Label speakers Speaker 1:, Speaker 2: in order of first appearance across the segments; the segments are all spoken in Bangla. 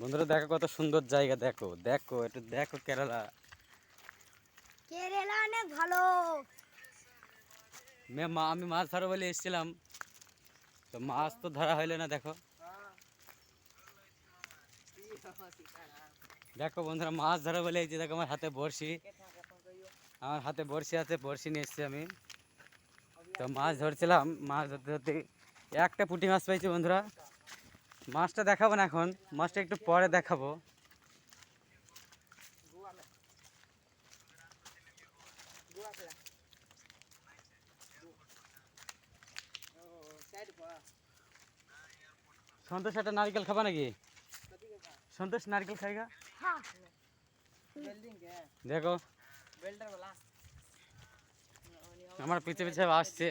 Speaker 1: বন্ধুরা দেখো কত সুন্দর জায়গা দেখো দেখো একটু দেখো কেরালা।
Speaker 2: কেরালা অনেক ভালো।
Speaker 1: মে মা আমি মাছ ধরো বলে এসেছিলাম। তো মাছ তো ধরা হইলে না দেখো। দেখো বন্ধুরা মাছ ধরো বলে এই যে দেখো আমার হাতে বড়শি। আমার হাতে বড়শি আছে বড়শি নিয়ে এসেছি আমি। তো মাছ ধরছিলাম মাছ ধরতে ধরতে একটা পুঁটি মাছ পাইছি বন্ধুরা। মাছটা দেখাবো না এখন, মাছটা একটু পরে দেখাবো। সন্তোষ, একটা নারকেল খাবা নাকি? সন্তোষ, নারকেল খাইগা? দেখো। আমার পিছে পিছে আসছে।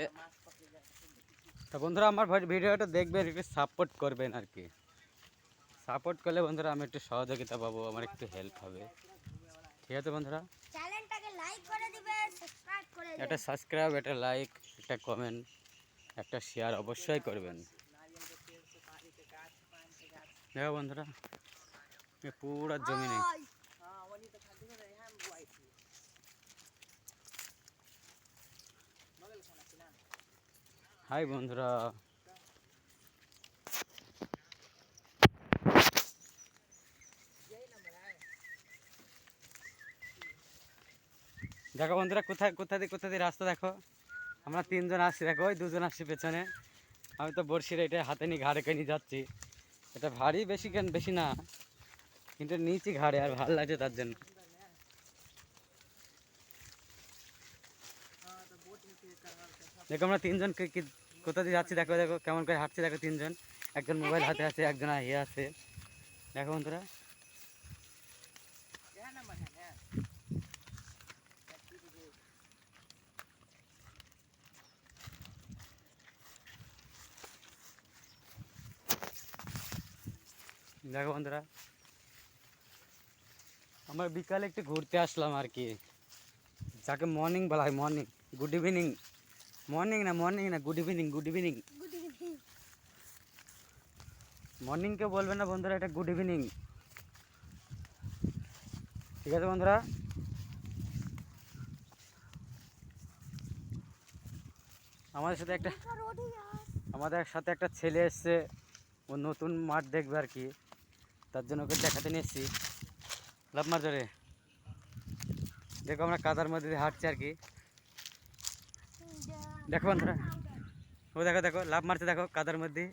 Speaker 1: তো বন্ধুরা আমার ভিডিওটা দেখবেন একটু সাপোর্ট করবেন আর কি। সাপোর্ট করলে বন্ধুরা আমি একটু সহযোগিতা পাবো আমার একটু হেল্প হবে। ঠিক আছে বন্ধুরা?
Speaker 2: চ্যানেলটাকে লাইক করে দিবে সাবস্ক্রাইব করে দিবে।
Speaker 1: একটা সাবস্ক্রাইব একটা লাইক একটা কমেন্ট একটা শেয়ার অবশ্যই করবেন। দেখো বন্ধুরা পুরা জমি নেই। হাই বন্ধুরা। দেখো বন্ধুরা, কোথায় কোথা দিয়ে কোথা দিয়ে রাস্তা দেখো? আমরা তিনজন আসছি, দেখো, ওই দুজন আসছি পেছনে। আমি তো বড়শির এটা হাতে নিয়ে ঘাড়ে নিয়ে যাচ্ছি। এটা ভারী বেশি কেন, বেশি না, কিন্তু নিচে ঘাড়ে আর ভালো লাগছে তার জন্য। দেখো আমরা তিনজন কে- কি- কোথা দিয়ে যাচ্ছি? দেখো দেখো, কেমন করে হাঁটছি দেখো তিনজন। একজন মোবাইল হাতে আছে, একজন ইয়ে আছে। দেখো বন্ধুরা। দেখো বন্ধুরা। আমরা বিকালে একটু ঘুরতে আসলাম আর কি। যাকে মর্নিং বলা হয় মর্নিং গুড ইভিনিং মর্নিং না মর্নিং না গুড ইভিনিং গুড ইভিনিং। মর্নিংকে বলবেন না বন্ধুরা এটা গুড ইভিনিং ঠিক আছে বন্ধুরা? আমাদের সাথে একটা। আমাদের সাথে একটা ছেলে এসছে। ও নতুন মাঠ দেখবে আর কি। তার জন্য ওকে দেখাতে নিয়ে এসেছি। লাভ মার ধরে দেখো আমরা কাদার মধ্যে হাঁটছি আর কি। দেখো বন্ধুরা। ও দেখো দেখো লাভ মারছে দেখো কাদার মধ্যে।